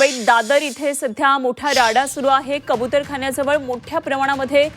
मुंबईत दादर इथे सध्या मोठा राडा सुरू आहे. कबूतरखान्याजवळ मोठ्या प्रमाणामध्ये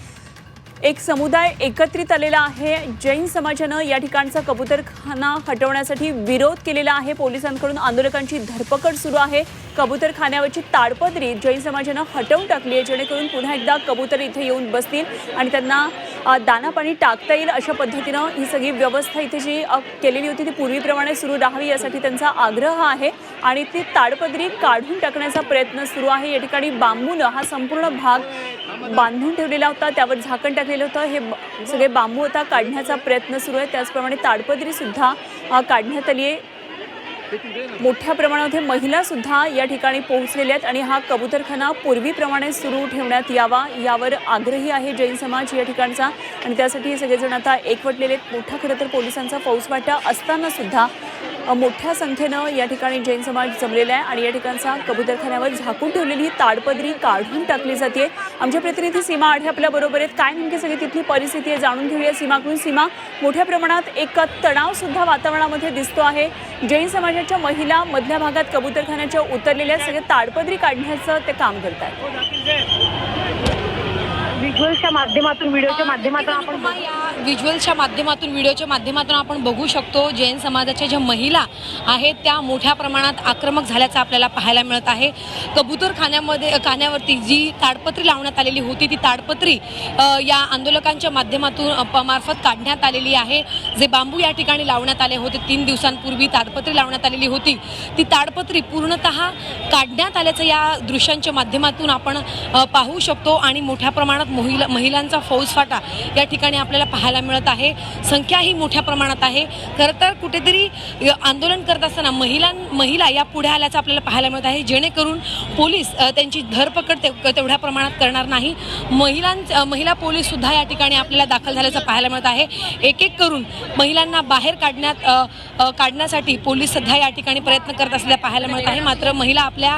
एक समुदाय एकत्रित आलेला आहे. जैन समाजानं या ठिकाणचा कबूतरखाना हटवण्यासाठी विरोध केलेला आहे. पोलिसांकडून आंदोलकांची धरपकड सुरू आहे. कबूतरखान्यावरची ताडपदरी जैन समाजानं हटवून टाकली आहे. जेणेकरून पुन्हा एकदा कबूतर इथे येऊन बसतील आणि त्यांना दाना पाणी टाकता येईल अशा पद्धतीनं ही सगळी व्यवस्था इथे जी केलेली होती ती पूर्वीप्रमाणे सुरू राहावी यासाठी त्यांचा आग्रह आहे. आणि ती ताडपदरी काढून टाकण्याचा प्रयत्न सुरू आहे. या ठिकाणी बांबूनं हा संपूर्ण भाग बांधून ठेवलेला होता त्यावर झाकण टाकलेलं होतं. हे ब- सगळे बांबू आता काढण्याचा प्रयत्न सुरू आहे. त्याचप्रमाणे ताडपदरी सुद्धा काढण्यात आली आहे. मोठ्या प्रमाणामध्ये महिलासुद्धा या ठिकाणी पोहोचलेल्या आहेत आणि हा कबूतरखाना पूर्वीप्रमाणे सुरू ठेवण्यात यावा यावर आग्रही आहे जैन समाज या ठिकाणचा. आणि त्यासाठी हे सगळेजण आता एकवटलेले आहेत. मोठा खरं तर पोलिसांचा फौजवाटा असतानासुद्धा मोठ्या संख्येनं या ठिकाणी जैन समाज जमलेला आहे आणि या ठिकाणचा कबूतरखान्यावर झाकून ठेवलेली ही ताडपदरी काढून टाकली जाते. आमच्या प्रतिनिधी सीमा आढे आपल्या बरोबर आहेत. काय नेमकी सगळी तिथली परिस्थिती आहे जाणून घेऊया सीमाकडून. सीमा मोठ्या प्रमाणात एक तणाव सुद्धा वातावरणामध्ये दिसतो आहे. जैन समाजाच्या महिला मधल्या भागात कबूतरखान्याच्या उतरलेल्या सगळे ताडपदरी काढण्याचं ते काम करत आहेत व्हिज्युअलच्या माध्यमातून व्हिडिओच्या माध्यमातून आपण व्हिज्युअलच्या माध्यमातून व्हिडिओच्या माध्यमातून आपण बघू शकतो जैन समाजाच्या ज्या महिला आहेत त्या मोठ्या प्रमाणात आक्रमक झाल्याचं आपल्याला पाहायला मिळत आहे. कबूतर खाण्यामध्ये खाण्यावरती जी ताडपत्री लावण्यात आलेली होती ती ताडपत्री या आंदोलकांच्या माध्यमातून प- मार्फत काढण्यात आलेली आहे. जे बांबू या ठिकाणी लावण्यात आले होते तीन दिवसांपूर्वी ताडपत्री लावण्यात आलेली होती. ती ताडपत्री पूर्णतः काढण्यात आल्याचं या दृश्यांच्या माध्यमातून आपण पाहू शकतो. आणि मोठ्या प्रमाणात महिला महिलांचा फौजफाटा या ठिकाणी आपल्याला पाहायला मिळत आहे. संख्या ही मोठ्या प्रमाणात आहे. खरं तर कुठेतरी आंदोलन करत असताना महिला महिला या पुढे आल्याचं आपल्याला पाहायला मिळत आहे. जेणेकरून पोलीस त्यांची धरपकड तेव- तेवढ्या प्रमाणात करणार नाही. महिलां महिला पोलीस सुद्धा या ठिकाणी आपल्याला दाखल झाल्याचं पाहायला मिळत आहे. एक एक करून महिलांना बाहेर काढण्यात काढण्यासाठी पोलीस सध्या या ठिकाणी प्रयत्न करत असल्या पाहायला मिळत आहे. मात्र महिला आपल्या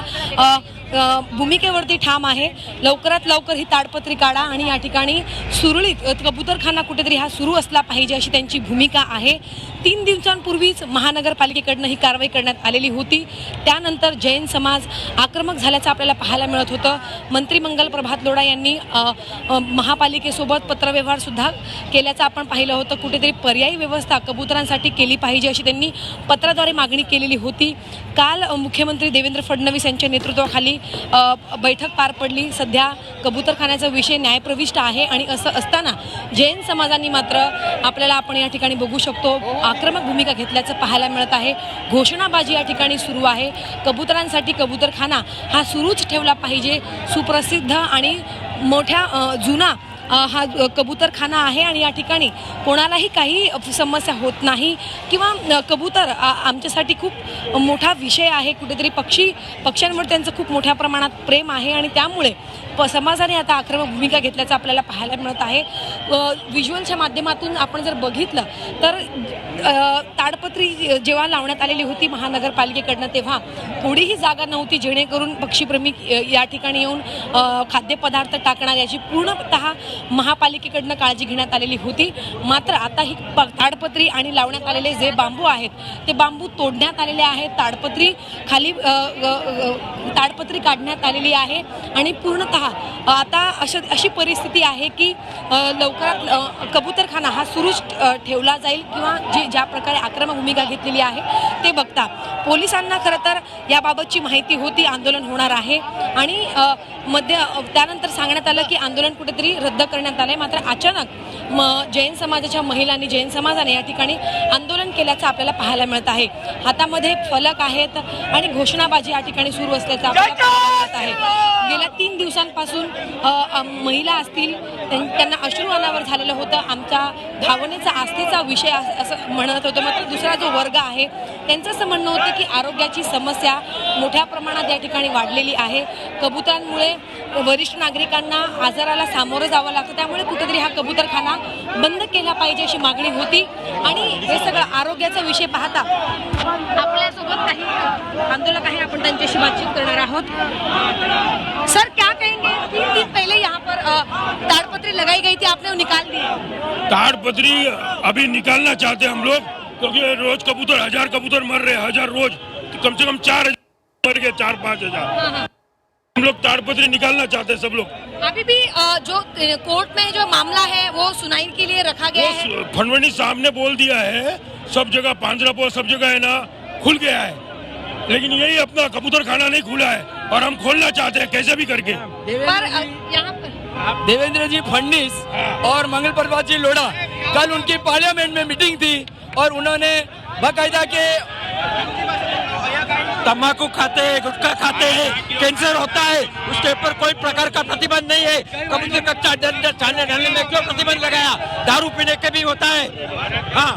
भूमिकेवरती ठाम आहे. लवकरात लवकर ही ताडपत्री काढा आणि या ठिकाणी सुरळीत कबूतरखाना कुठेतरी हा सुरू असला पाहिजे अशी त्यांची भूमिका आहे. तीन दिवसांपूर्वीच महानगरपालिकेकडनं ही कारवाई करण्यात आलेली होती. त्यानंतर जैन समाज आक्रमक झाल्याचं आपल्याला पाहायला मिळत होतं. मंत्री मंगल प्रभात लोढा यांनी महापालिकेसोबत पत्रव्यवहारसुद्धा केल्याचं आपण पाहिलं होतं. कुठेतरी पर्यायी व्यवस्था कबुतरांसाठी केली पाहिजे अशी त्यांनी पत्राद्वारे मागणी केलेली होती. काल मुख्यमंत्री देवेंद्र फडणवीस यांच्या नेतृत्वाखाली बैठक पार पडली. सध्या कबूतरखान्याचा विषय न्यायप्रविष्ट आहे आणि असं असताना जैन समाजांनी मात्र आपल्याला आपण या ठिकाणी बघू शकतो. आक्रमक भूमिका घेतल्याचं पाहायला मिळत आहे. घोषणाबाजी या ठिकाणी सुरू आहे. कबुतरांसाठी कबूतरखाना हा सुरूच ठेवला पाहिजे. सुप्रसिद्ध आणि मोठ्या जुना हा कबूतरखाना आहे आणि या ठिकाणी कोणालाही काही समस्या होत नाही किंवा कबूतर आमच्यासाठी खूप मोठा विषय आहे. कुठेतरी पक्षी पक्ष्यांवर त्यांचं खूप मोठ्या प्रमाणात प्रेम आहे आणि त्यामुळे प समाजाने आता आक्रमक भूमिका घेतल्याचं आपल्याला पाहायला मिळत आहे. व्हिज्युअलच्या माध्यमातून आपण जर बघितलं तर ताडपत्री जेव्हा लावण्यात आलेली होती महानगरपालिकेकडनं तेव्हा थोडीही जागा नव्हती जेणेकरून पक्षीप्रेमी या ठिकाणी येऊन खाद्यपदार्थ टाकणार याची पूर्णतः महापालिकेकडनं काळजी घेण्यात आलेली होती. मात्र आता ही प- ताडपत्री आणि लावण्यात आलेले जे बांबू आहेत ते बांबू तोडण्यात आलेले आहेत. ताडपत्री खाली ताडपत्री काढण्यात आलेली आहे आणि पूर्णतः आता अशा अशी परिस्थिती आहे की लवकरात कबूतरखाना हा सुरूच ठेवला जाईल किंवा जी ज्या प्रकारे आक्रमक भूमिका घेतलेली आहे ते बघता. पोलिसांना खरं तर याबाबतची माहिती होती आंदोलन होणार आहे. आणि मध्य त्यानंतर सांगण्यात आलं की आंदोलन कुठेतरी रद्द करण्यात आलं आहे मात्र अचानक म जैन समाजाच्या महिलांनी जैन समाजाने या ठिकाणी आंदोलन केल्याचं आपल्याला पाहायला मिळत आहे. हातामध्ये फलक आहेत आणि घोषणाबाजी या ठिकाणी सुरू असल्याचं आपल्याला आहे. गेल्या तीन दिवसांपासून महिला असतील त्यां- त्यांना अश्रू अनावर झालेलं होतं. आमच्या भावनेचा आस्थेचा विषय असं म्हणत होतं. मात्र दुसरा जो वर्ग आहे त्यांचं असं म्हणणं होतं की आरोग्याची समस्या मोठ्या प्रमाणात या ठिकाणी वाढलेली आहे. कबुतरांमुळे वरिष्ठ नागरिकांना आजाराला सामोरं जावं लागतं. त्यामुळे कुठेतरी हा कबूतरखाना बंद केला पाहिजे अशी मागणी होती. आणि हे सगळं आरोग्याचा विषय पाहता आपल्यासोबत काही आंदोलक आहे आपण त्यांच्याशी बातचीत करणार आहोत. सर क्या कहेंगे? तीन दिन पहले यहाँ पर ताड़पत्री लगाई गई थी आपने वो निकाल दी। है ताड़पत्री अभी निकालना चाहते हम लोग क्योंकि रोज कबूतर हज़ार कबूतर मर रहे हज़ार रोज। तो कम से कम चार मर गए चार पाँच हज़ार। हम लोग ताड़पत्री निकालना चाहते हैं सब लोग। अभी भी जो कोर्ट में जो मामला है वो सुनाई के लिए रखा गया है। फडणवीस साहब ने बोल दिया है सब जगह पांजरा पांचरापुर सब जगह है ना खुल गया है। लेकिन यही अपना कबूतर खाना नहीं खुला है और हम खोलना चाहते हैं कैसे भी करके। पर यहाँ पर। देवेंद्र जी फडणवीस और मंगल प्रभात जी लोढ़ा कल उनकी पार्लियामेंट में मीटिंग थी और उन्होंने बाकायदा के तम्बाकू खाते हैं गुटखा खाते हैं कैंसर होता है उसके ऊपर कोई प्रकार का प्रतिबंध नहीं है। कबूतर कच्चा छाने डालने में क्यों प्रतिबंध लगाया? दारू पीने के भी होता है। हाँ।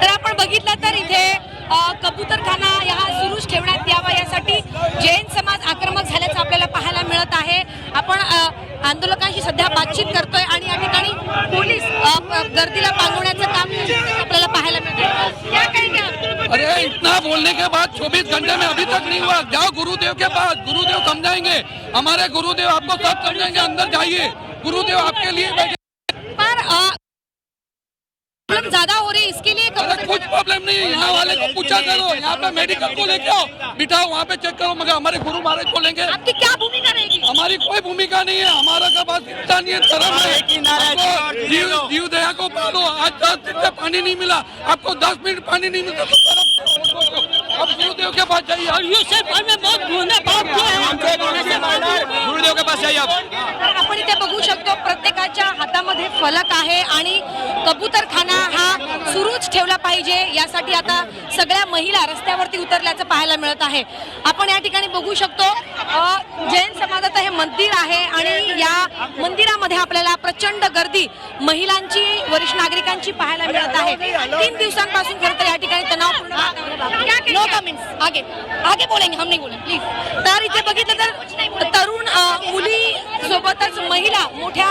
तर आपण बघितलं तर इथे अ, कबूतरखाना या सुरूच ठेवण्यात यावा यासाठी जैन समाज आक्रमक झाल्याचं आपल्याला पाहायला मिळत आहे. आपण आंदोलकांशी सध्या बातचीत करतोय आणि या ठिकाणी पोलीस गर्दीला पांगवण्याचं काम आपल्याला पाहायला मिळतं अरे इतना बोलने के बाद 24 घंटे में अभी तक नहीं हुआ। जाओ गुरुदेव के पास। गुरुदेव समझाएंगे। हमारे गुरुदेव आपको सब समझाएंगे। अंदर जाइए। गुरुदेव आपके लिए प्रॉब्लम ज़्यादा हो रही है इसके लिए अरे कुछ प्रॉब्लम नहीं है यहाँ वाले को पूछा करो यहाँ पे मेडिकल को लेके आओ। बिठाओ वहाँ पे चेक करो मगर हमारे गुरु महाराज को लेंगे। आपकी क्या भूमिका रहेगी? हमारी कोई भूमिका नहीं है हमारा का पास इंसानियत धर्म है। आपको जीव जीव दया को पालो आज दस दिन से पानी नहीं मिला आपको दस मिनट पानी नहीं मिलता तो अब गुरुदेव के पास जाइए। और ये सिर्फ हमें बहुत धोने बाप गुरुदेव के पास जाइए। आप तर आपण इथे बघू शकतो प्रत्येकाच्या हातामध्ये फलक आहे आणि कबूतरखाना हा सुरूच ठेवला पाहिजे. यासाठी आता सगळ्या महिला रस्त्यावरती उतरल्याचं पाहायला मिळत आहे. आपण या ठिकाणी बघू शकतो जैन समाजाचं हे मंदिर आहे आणि या मंदिरामध्ये आपल्याला प्रचंड गर्दी महिलांची वरिष्ठ नागरिकांची पाहायला मिळत आहे. तीन दिवसांपासून खरं तर या ठिकाणी तणावपूर्ण वातावरण आहे. नो कमेंट्स आगे. आगे बोलेंगे हम नहीं बोलेंगे. प्लीज तर इथे बघितलं तर तरुण मुली सोबतच महिला मोठ्या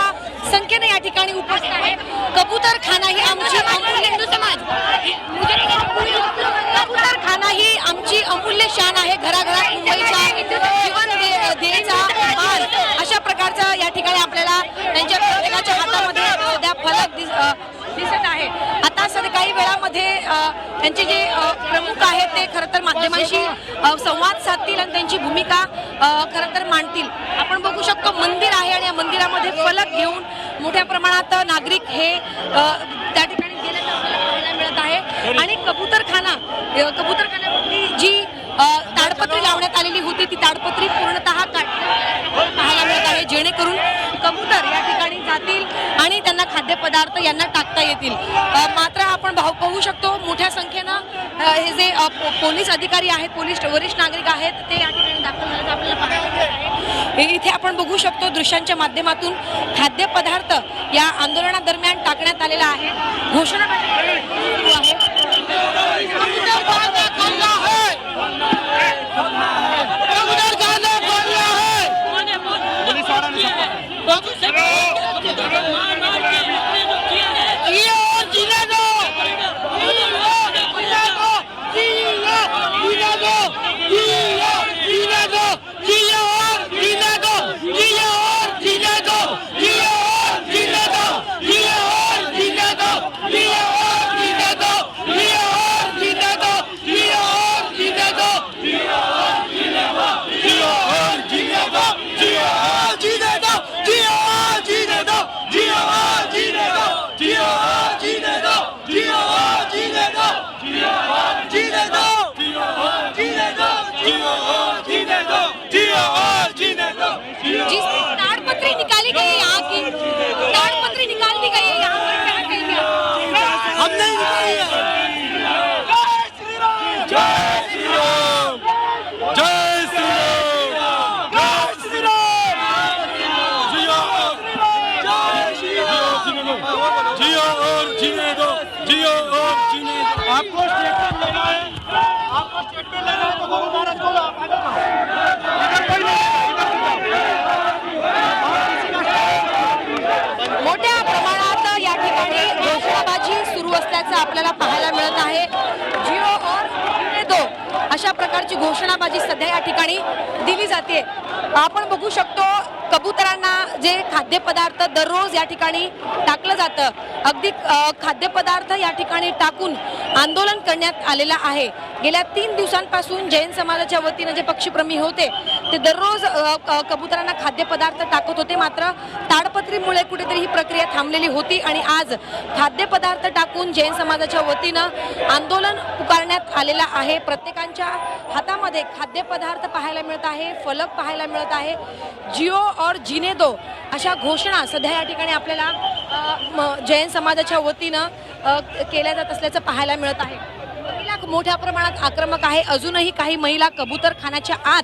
संख्येने या ठिकाणी उपस्थित आहे. कबूतर खाना ही आमची अमूल्य हिंदू समाज. कबूतर खाना ही आमची अमूल्य शान आहे. घराघरात मुंबईच्या जीवन दे- देण्याचा मान अशा प्रकारचं या ठिकाणी आपल्याला त्यांच्या प्रत्येकाच्या हातामध्ये सध्या फलक दिस- अ, दिसत आहे आता सर काही वेळामध्ये त्यांचे जे प्रमुख आहेत ते खरं तर माध्यमांशी संवाद साधतील आणि त्यांची भूमिका खरं तर मांडतील. आपण बघू शकतो मंदिर आहे आणि या मंदिरामध्ये फलक घेऊन मोठ्या प्रमाणात नागरिक हे त्या ठिकाणी गेल्याचं आपल्याला पाहायला मिळत आहे. आणि कबूतरखाना कबूतरखान्यावरती जी ताडपत्री लावण्यात आलेली होती ती ताडपत्री पूर्णतः काढण्यात पाहायला मिळत आहे. जेणेकरून जातील आणि त्यांना खाद्यपदार्थ यांना टाकता येतील. मात्र आपण भाऊ पाहू शकतो मोठ्या संख्येनं हे जे पोलीस अधिकारी आहेत पोलीस वरिष्ठ नागरिक आहेत ते या ठिकाणी दाखल झाल्याचं आपल्याला पाहायला मिळत आहे. हे इथे आपण बघू शकतो दृश्यांच्या माध्यमातून खाद्यपदार्थ या आंदोलनादरम्यान टाकण्यात आलेला आहे. घोषणा आहे. जिस ताड़पत्री निकाली गई है यहाँ की। ताड़पत्री निकाल दी गई है यहाँ। मोठ्या प्रमाणात या ठिकाणी घोषणाबाजी सुरू असल्याचं आपल्याला पाहायला मिळत आहे. जिओ और दो अशा प्रकारची घोषणाबाजी सध्या या ठिकाणी दिली जाते. आपण बघू शकतो कबुतरांना जे खाद्यपदार्थ दररोज या ठिकाणी टाकलं जातं अगदी खाद्यपदार्थ या ठिकाणी टाकून आंदोलन करण्यात आलेलं आहे. गेल्या तीन दिवसांपासून जैन समाजाच्या वतीनं जे पक्षीप्रेमी होते ते दररोज क- कबुतरांना खाद्यपदार्थ टाकत होते मात्र ताडपत्रीमुळे कुठेतरी ही प्रक्रिया थांबलेली होती आणि आज खाद्यपदार्थ टाकून जैन समाजाच्या वतीनं आंदोलन पुकारण्यात आलेलं आहे. प्रत्येकांच्या हातामध्ये खाद्यपदार्थ पाहायला मिळत आहे फलक पाहायला मिळत आहे. जिओ और जिने दो अशा घोषणा सध्या या ठिकाणी आपल्याला म- जैन समाजाच्या वतीनं केल्या जात असल्याचं पाहायला मिळत आहे. महिला मोठ्या प्रमाणात आक्रमक आहे. अजूनही काही महिला कबूतर खाण्याच्या आत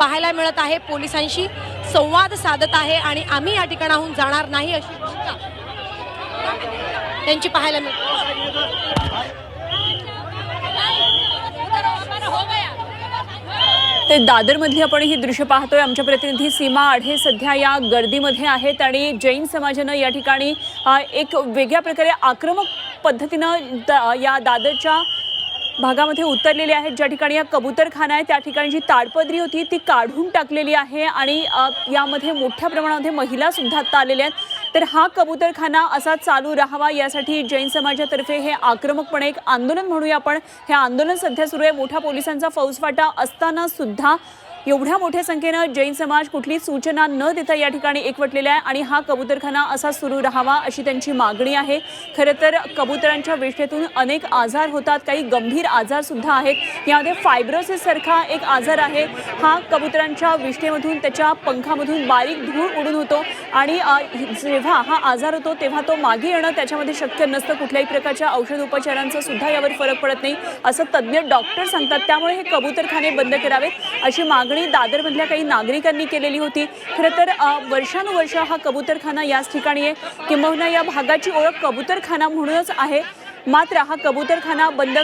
पाहायला मिळत आहे. पोलिसांशी संवाद साधत आहे आणि आम्ही या ठिकाणाहून जाणार नाही अशी त्यांची पाहायला मिळते. ते दादरमधली आपण ही दृश्य पाहतोय. आमच्या प्रतिनिधी सीमा आढे सध्या या गर्दीमध्ये आहेत आणि जैन समाजानं या ठिकाणी एक वेगळ्या प्रकारे आक्रमक पद्धतीनं दा या दादरच्या भागामध्ये उतरलेले आहेत. ज्या ठिकाणी या कबूतरखाना आहे त्या ठिकाणी जी ताडपदरी होती ती काढून टाकलेली आहे आणि यामध्ये मोठ्या प्रमाणामध्ये महिला सुद्धा आता आलेल्या आहेत. तर हा कबूतरखाना असा चालू राहावा यासाठी जैन समाजातर्फे हे आक्रमकपणे एक आंदोलन म्हणूया आपण. हे आंदोलन सध्या सुरू आहे. मोठ्या पोलिसांचा फौजफाटा असताना सुद्धा एवढ्या मोठ्या संख्येनं जैन समाज कुठली सूचना न देता या ठिकाणी एकवटलेला आहे आणि हा कबूतरखाना असा सुरू राहावा अशी त्यांची मागणी आहे. खरं तर कबुतरांच्या विष्ठेतून अनेक आजार होतात काही गंभीर आजार सुद्धा आहेत. यामध्ये फायब्रोसिस सारखा एक आजार आहे. हा कबुतरांच्या विष्ठेमधून त्याच्या पंखामधून बारीक धूळ उडून होतो आणि जेव्हा हा आजार होतो तेव्हा तो मागे येणं त्याच्यामध्ये शक्य नसतं. कुठल्याही प्रकारच्या औषध उपचारांचा सुद्धा यावर फरक पडत नाही असं तज्ज्ञ डॉक्टर सांगतात. त्यामुळे हे कबूतरखाने बंद करावेत अशी मागणी दादरमधल्या काही नागरिकांनी केलेली होती. खरं तर वर्षानुवर्ष हा कबूतरखाना याच ठिकाणी आहे. किंबहुना या भागाची ओळख कबूतरखाना म्हणूनच आहे. मात्र हा कबूतरखाना बंद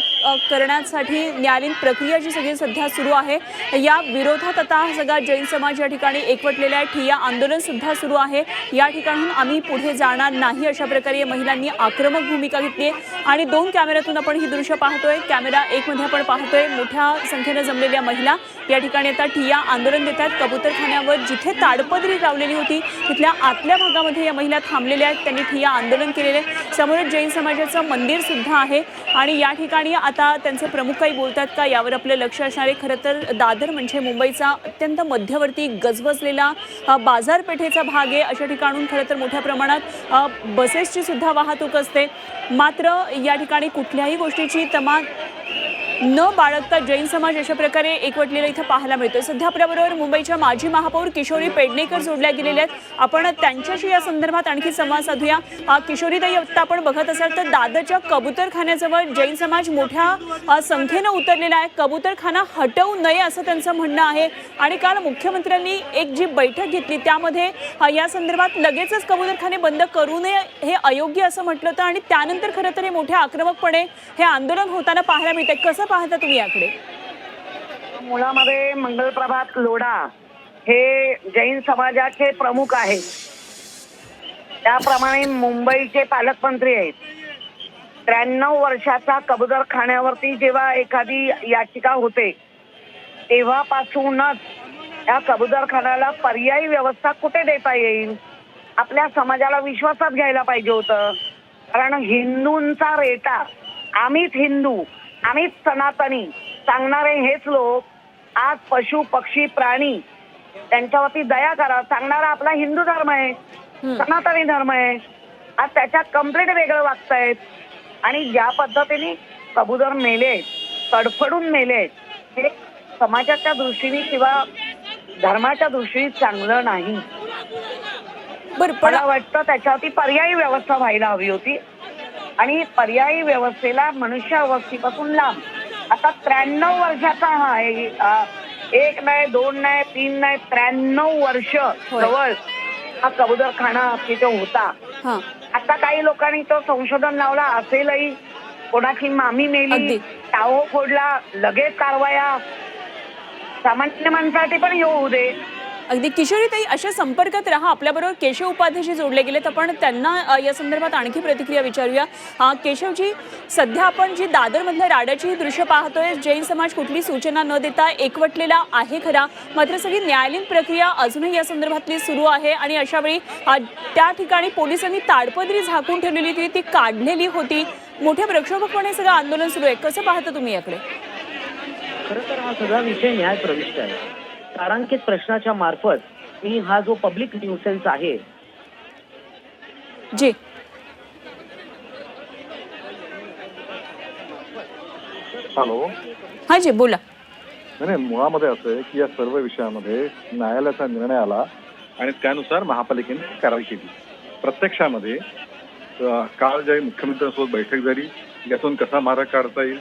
करण्यासाठी न्यायालयीन प्रक्रिया जी सगळी सध्या सुरू आहे या विरोधात आता हा सगळा जैन समाज या ठिकाणी एकवटलेला आहे. ठिया आंदोलन सुद्धा सुरू आहे. या ठिकाणून आम्ही पुढे जाणार नाही अशा प्रकारे या महिलांनी आक्रमक भूमिका घेतली आहे. आणि दोन कॅमेऱ्यातून आपण ही दृश्य पाहतोय. कॅमेरा एकमध्ये आपण पाहतोय मोठ्या संख्येनं जमलेल्या महिला. या ठिकाणी आता ठिया आंदोलन देतात कबूतरखान्यावर जिथे ताडपदरी लावलेली होती तिथल्या आतल्या भागामध्ये या महिला थांबलेल्या आहेत. त्यांनी ठिया आंदोलन केलेले आहे. समोरच जैन समाजाचं मंदिर सुद्धा आहे. आणि या ठिकाणी आता त्यांचे प्रमुख काही बोलतात का? यावर आपलं लक्ष असणार आहे. खरं तर दादर म्हणजे मुंबईचा अत्यंत मध्यवर्ती गजबजलेला बाजारपेठेचा भाग आहे. अशा ठिकाणून खरं तर मोठ्या प्रमाणात बसेसची सुद्धा वाहतूक असते. मात्र या ठिकाणी कुठल्याही गोष्टीची तमा न बाळगता जैन समाज अशा प्रकारे एकवटलेला इथं पाहायला मिळतोय. सध्या आपल्याबरोबर मुंबईच्या माजी महापौर किशोरी पेडणेकर जोडल्या गेलेल्या आहेत. आपण त्यांच्याशी या संदर्भात आणखी संवाद साधूया. अ, किशोरीताई आत्ता आपण बघत असाल तर दादरच्या कबूतरखान्याजवळ जैन समाज मोठ्या संख्येनं उतरलेला आहे. कबूतरखाना हटवू नये असं त्यांचं म्हणणं आहे. आणि काल मुख्यमंत्र्यांनी एक जी बैठक घेतली त्यामध्ये या संदर्भात लगेचच कबूतरखाने बंद करू नये हे अयोग्य असं म्हटलं होतं. आणि त्यानंतर खरं तर हे मोठ्या आक्रमकपणे हे आंदोलन होताना पाहायला मिळतंय. कसं पाहता तुम्ही याकडे? मुळामध्ये मंगलप्रभात लोढा हे जैन समाजाचे प्रमुख आहेत. त्याप्रमाणे मुंबईचे पालकमंत्री आहेत. त्र्याण्णव वर्षाचा कबूतर खाण्यावरती जेव्हा एखादी याचिका होते तेव्हापासूनच या कबूतरखान्याला पर्यायी व्यवस्था कुठे देता येईल? आपल्या समाजाला विश्वासात घ्यायला पाहिजे होतं. कारण हिंदूंचा रेटा आम्हीच हिंदू आम्हीच सनातनी सांगणारे हेच लोक आज पशु पक्षी प्राणी त्यांच्यावरती दया करा. सांगणारा आपला हिंदू धर्म आहे सनातनी धर्म आहे. आज त्याच्यात कंप्लीट वेगळं वागतायत. आणि ज्या पद्धतीने कबूतर मेले तडफडून मेले हे समाजाच्या दृष्टीने किंवा धर्माच्या दृष्टीने चांगलं नाही. बरं मला वाटतं त्याच्यावरती पर्यायी व्यवस्था व्हायला हवी होती. आणि पर्यायी व्यवस्थेला मनुष्य अवस्थेपासून लांब. आता त्र्याण्णव वर्षाचा हा एक नाही दोन नाही तीन नाही त्र्याण्णव वर्ष जवळ हा कबूतर खाना तिथे होता. आता काही लोकांनी तो संशोधन लावला असेलही. कोणाची मामी. मेली टाहो फोडला लगेच कारवाया. सामान्य माणसासाठी पण येऊ दे. अगदी किशोरीताई अशा संपर्कात राहा. आपल्याबरोबर केशव उपाध्यायशी जोडले गेलेत. आपण त्यांना या संदर्भात आणखी प्रतिक्रिया विचारूया. हा केशवजी सध्या आपण जी दादरमधल्या राड्याची ही दृश्य पाहतोय जैन समाज कुठली सूचना न देता एकवटलेला आहे खरा. मात्र सगळी न्यायालयीन प्रक्रिया अजूनही या संदर्भातली सुरू आहे आणि अशावेळी त्या ठिकाणी पोलिसांनी ताडपदरी झाकून ठेवलेली होती ती काढलेली होती. मोठ्या प्रक्षोभकपणे सगळं आंदोलन सुरू आहे. कसं पाहता तुम्ही याकडे? खरं तर हा सगळा विषय न्याय प्रविष्ट आहे. तारांकित प्रश्नाच्या मार्फत मी हा जो पब्लिक न्यूसेन्स आहे जी. हॅलो हां जी बोला. नाही नाही, मुळामध्ये असं आहे की या सर्व विषयामध्ये न्यायालयाचा निर्णय आला आणि त्यानुसार महापालिकेने कारवाई केली. प्रत्यक्षामध्ये अं, काल ज्या मुख्यमंत्र्यांसोबत बैठक झाली यातून कसा मार्ग काढता येईल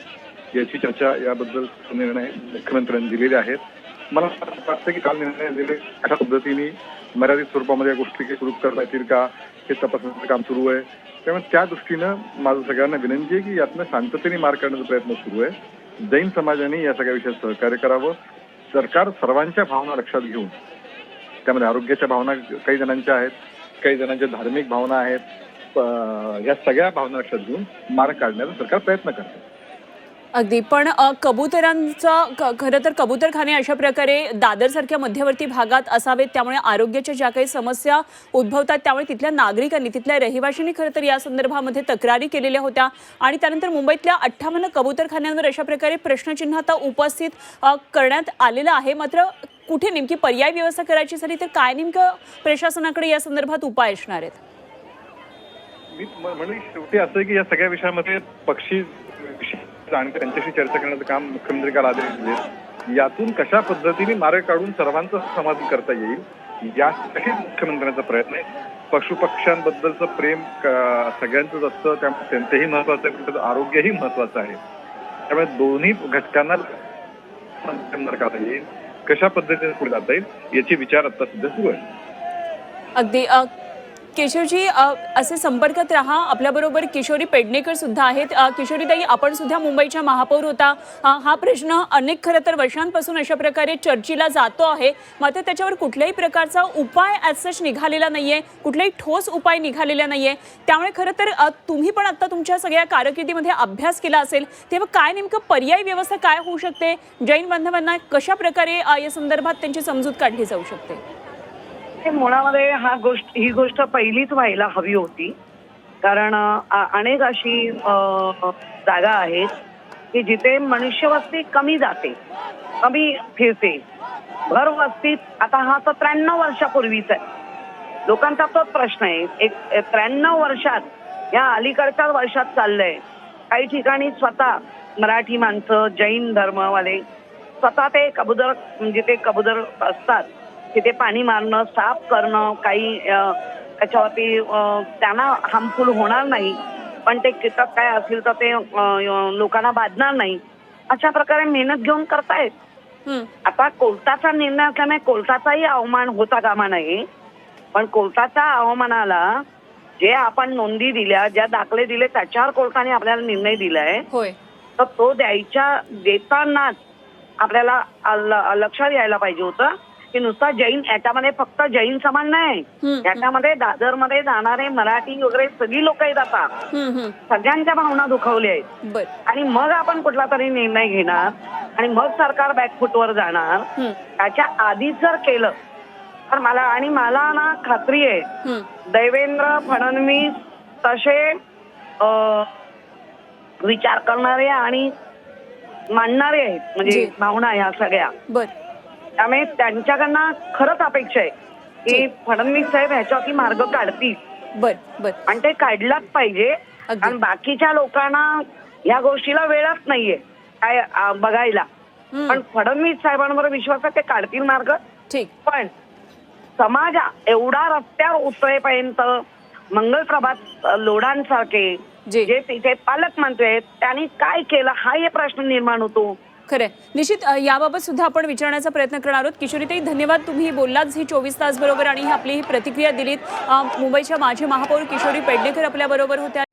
याची चर्चा याबद्दल निर्णय मुख्यमंत्र्यांनी दिलेले आहेत. मला वाटतं की काल निर्णय दिले. अशा पद्धतीने मर्यादित स्वरूपामध्ये या गोष्टी काही सुरू करता येतील का? हे तपासण्याचं काम सुरू आहे. त्यामुळे त्या दृष्टीनं माझं सगळ्यांना विनंती आहे की यातनं शांततेने मार्ग काढण्याचा प्रयत्न सुरू आहे. जैन समाजाने या सगळ्या विषयात सहकार्य करावं. सरकार सर्वांच्या भावना लक्षात घेऊन त्यामध्ये आरोग्याच्या भावना काही जणांच्या आहेत काही जणांच्या धार्मिक भावना आहेत प- या सगळ्या भावना लक्षात घेऊन मार्ग काढण्याचा सरकार प्रयत्न करते अगदी. पण कबुतरांचं कबुतरांचा खरं तर कबुतरखाने अशा प्रकारे दादरसारख्या मध्यवर्ती भागात असावेत त्यामुळे आरोग्याच्या ज्या काही समस्या उद्भवतात त्यामुळे तिथल्या नागरिकांनी तिथल्या रहिवाशांनी खरं तर या संदर्भामध्ये तक्रारी केलेल्या होत्या. आणि त्यानंतर मुंबईतल्या अठ्ठावन्न कबुतरखान्यांवर अशा प्रकारे प्रश्नचिन्ह आता उपस्थित करण्यात आलेलं आहे. मात्र कुठे नेमकी पर्याय व्यवस्था करायची झाली तर काय नेमकं प्रशासनाकडे या संदर्भात उपाय असणार आहेत? मी म- शेवटी असं की या सगळ्या विषयामध्ये पक्षी विषय आणि त्यांच्याशी चर्चा करण्याचं काम मुख्यमंत्री काल आदेश दिले यातून कशा पद्धतीने मार्ग काढून सर्वांचं समाधान करता येईल यासाठी मुख्यमंत्र्यांचा प्रयत्न आहे. पशुपक्ष्यांबद्दलचं प्रेम सगळ्यांचंच असतं त्यामुळे त्यांचंही महत्वाचं आहे त्याचं आरोग्यही महत्वाचं आहे. त्यामुळे दोन्ही घटकांना करता काढता येईल. कशा पद्धतीने पुढे जाता येईल याचे विचार आता सध्या सुरू आहे अगदी केशवजी असे संपर्कात राहा. आपल्याबरोबर किशोरी पेडणेकर सुद्धा आहेत. किशोरीताई आपण सुद्धा मुंबईच्या महापौर होता. हा प्रश्न अनेक खरं तर वर्षांपासून अशा प्रकारे चर्चेला जातो आहे. मात्र त्याच्यावर कुठल्याही प्रकारचा उपाय ॲज निघालेला नाही आहे कुठलाही ठोस उपाय निघालेला नाही आहे त्यामुळे खरं तर तुम्ही पण आत्ता तुमच्या सगळ्या कारकिर्दीमध्ये अभ्यास केला असेल. तेव्हा काय नेमकं पर्यायी व्यवस्था काय होऊ शकते? जैन बांधवांना कशा प्रकारे या संदर्भात त्यांची समजूत काढली जाऊ शकते? मुळामध्ये हा गोष्ट ही गोष्ट पहिलीच व्हायला हवी होती. कारण अनेक अशी जागा आहेत की जिथे मनुष्यवस्ती कमी जाते कमी फिरते. भर वस्तीत आता हा तर त्र्याण्णव वर्षापूर्वीच आहे. लोकांचा तोच प्रश्न आहे. एक त्र्याण्णव वर्षात या अलीकडच्या वर्षात चाललंय. काही ठिकाणी स्वतः मराठी माणसं जैन धर्मवाले स्वतः ते कबूतर जिथे म्हणजे कबूतर असतात. तिथे पाणी मारणं साफ करणं काही त्याच्यावरती त्यांना हार्मफुल होणार नाही. पण ते कीटक काय असतील तर ते लोकांना बाधणार नाही. अशा प्रकारे मेहनत घेऊन करतायत. हं. आता कोर्टाचा निर्णय असल्यामुळे कोर्टाचाही अवमान होता कामा नये. पण कोर्टाच्या अवमानाला जे आपण नोंदी दिल्या ज्या दाखले दिले त्याच्यावर कोर्टाने आपल्याला निर्णय दिलाय. तर तो द्यायच्या देतानाच आपल्याला लक्षात यायला पाहिजे होतं. की नुसता जैन याच्यामध्ये फक्त जैन समाज नाही. याच्यामध्ये दादरमध्ये जाणारे मराठी वगैरे सगळी लोक येत आता. हं. सगळ्यांच्या भावना दुखावल्या आहेत. आणि मग आपण कुठला तरी निर्णय घेणार आणि मग सरकार बॅकफुटवर जाणार. त्याच्या आधीच जर केलं तर मला आणि मला ना खात्री आहे. हं. देवेंद्र फडणवीस तसे विचार करणारे आणि मांडणारे आहेत. म्हणजे. भावना ह्या सगळ्या. बर. त्यामुळे त्यांच्याकडनं खरंच अपेक्षा आहे की फडणवीस साहेब ह्याच्यावरती मार्ग काढतील. बर बर. आणि ते काढलाच पाहिजे. कारण बाकीच्या लोकांना या गोष्टीला वेळच नाहीये. काय बघायला. पण फडणवीस साहेबांवर विश्वास आहे ते काढतील मार्ग. ठीक. पण समाज एवढा रस्त्यावर उतरेपर्यंत मंगलप्रभात लोढांसारखे जी. जे तिथे पालकमंत्री आहेत त्यांनी काय केलं हा हे प्रश्न निर्माण होतो. खरं निश्चित याबाबत सुद्धा आपण विचारण्याचा प्रयत्न करणार आहोत. किशोरीताई धन्यवाद. तुम्ही बोललात ही चोवीस तास बरोबर आणि ही आपली ही प्रतिक्रिया दिलीत. मुंबईच्या माजी महापौर किशोरी पेडणेकर आपल्याबरोबर होत्या.